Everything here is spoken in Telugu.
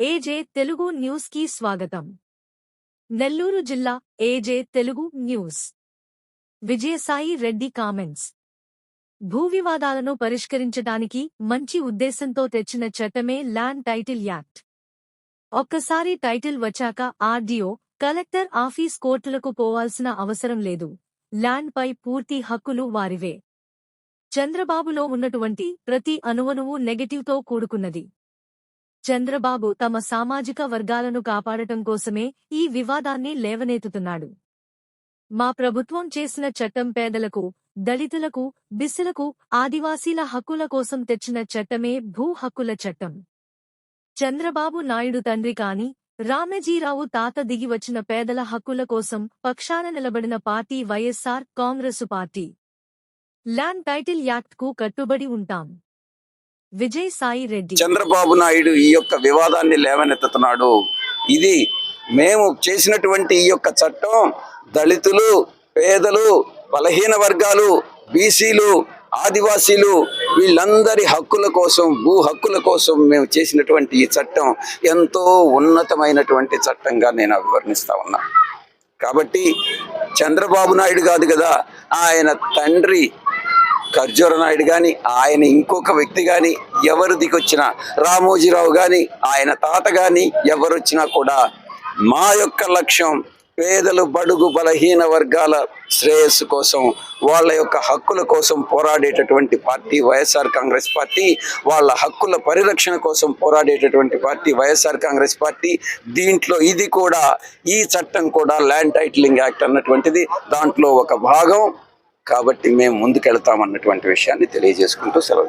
ఏజే తెలుగు న్యూస్కి స్వాగతం. నెల్లూరు జిల్లా AJ Telugu news. Vijayasai Reddy comments. భూ వివాదాలను పరిష్కరించడానికి మంచి ఉద్దేశంతో తెచ్చిన చట్టమే ల్యాండ్ టైటిల్ యాక్ట్. ఒక్కసారి టైటిల్ వచ్చాక ఆర్డీఓ కలెక్టర్ ఆఫీస్ కోర్టులకు పోవాల్సిన అవసరం లేదు. ల్యాండ్పై పూర్తి హక్కులు వారివే. చంద్రబాబులో ఉన్నటువంటి ప్రతి అణువణువు నెగటివ్తో కూడుకున్నది. చంద్రబాబు తమ సామాజిక వర్గాలను కాపాడటం కోసమే ఈ వివాదాన్ని లేవనెత్తుతున్నాడు. మా ప్రభుత్వం చేసిన చట్టం పేదలకు దళితులకు బిస్సులకు ఆదివాసీల హక్కుల కోసం తెచ్చిన చట్టమే భూ హక్కుల చట్టం. చంద్రబాబు నాయుడు తండ్రి కాని రామజీరావు తాత దిగి వచ్చిన పేదల హక్కుల కోసం పక్షాన నిలబడిన party YSR Congress party. Land title యాక్ట్కు కట్టుబడి ఉంటాం. విజయ్ సాయి రెడ్డి. చంద్రబాబు నాయుడు ఈ యొక్క వివాదాన్ని లేవనెత్తుతున్నాడు. ఇది మేము చేసినటువంటి ఈ యొక్క చట్టం దళితులు పేదలు బలహీన వర్గాలు బీసీలు ఆదివాసీలు వీళ్ళందరి హక్కుల కోసం భూ హక్కుల కోసం మేము చేసినటువంటి ఈ చట్టం ఎంతో ఉన్నతమైనటువంటి చట్టంగా నేను అభివర్ణిస్తా ఉన్నా. కాబట్టి చంద్రబాబు నాయుడు కాదు కదా ఆయన తండ్రి ఖర్జూర నాయుడు కానీ ఆయన ఇంకొక వ్యక్తి కానీ ఎవరు దిగొచ్చినా రామోజీరావు కానీ ఆయన తాత కానీ ఎవరు వచ్చినా కూడా మా యొక్క లక్ష్యం పేదలు బడుగు బలహీన వర్గాల శ్రేయస్సు కోసం వాళ్ళ యొక్క హక్కుల కోసం పోరాడేటటువంటి పార్టీ వైఎస్ఆర్ కాంగ్రెస్ పార్టీ వాళ్ళ హక్కుల పరిరక్షణ కోసం పోరాడేటటువంటి పార్టీ వైఎస్ఆర్ కాంగ్రెస్ పార్టీ దీంట్లో ఇది కూడా ఈ చట్టం కూడా ల్యాండ్ టైటిలింగ్ యాక్ట్ అన్నటువంటిది దాంట్లో ఒక భాగం. కాబట్టి మేము ముందుకెళ్తామన్నటువంటి విషయాన్ని తెలియజేసుకుంటూ సెలవు